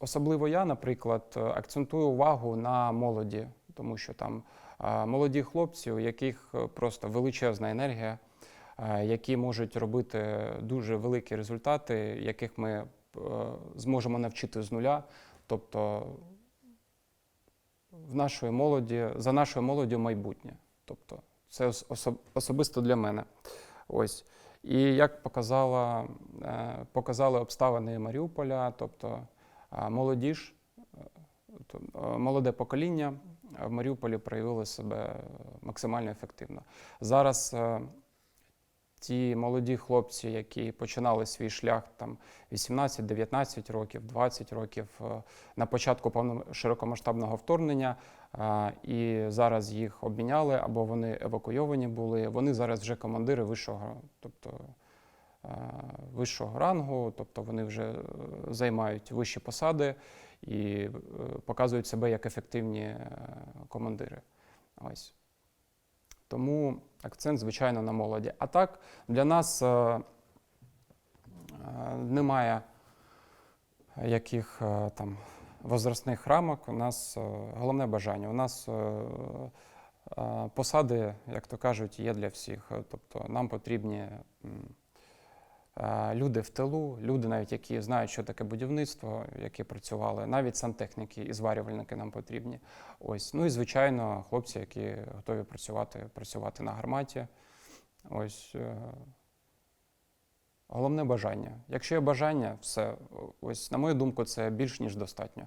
Особливо я, наприклад, е, акцентую увагу на молоді, тому що там е, молоді хлопці, у яких е, просто величезна енергія, які можуть робити дуже великі результати, яких ми зможемо навчити з нуля. Тобто в нашої молоді, за нашою молоддю майбутнє. Тобто це особисто для мене. Ось. І як показала, показали обставини Маріуполя, тобто молодіж, е, е, молоде покоління в Маріуполі проявило себе максимально ефективно. Зараз е, ті молоді хлопці, які починали свій шлях там 18-19 років, 20 років на початку широкомасштабного вторгнення, і зараз їх обміняли або вони евакуйовані були. Вони зараз вже командири вищого, тобто вищого рангу, тобто вони вже е, займають вищі посади і е, показують себе як ефективні е, командири. Ось. Тому акцент, звичайно, на молоді. А так, для нас е, е, немає яких е, там возрастних рамок. У нас е, головне бажання. У нас е, е, посади, як то кажуть, є для всіх. Е, Тобто нам потрібні е, люди в тилу, люди, навіть які знають, що таке будівництво, які працювали, навіть сантехніки і зварювальники нам потрібні. Ось. Ну і звичайно, хлопці, які готові працювати, працювати на гарматі. Ось. е, Головне бажання. Якщо є бажання, все, ось, на мою думку, це більш ніж достатньо.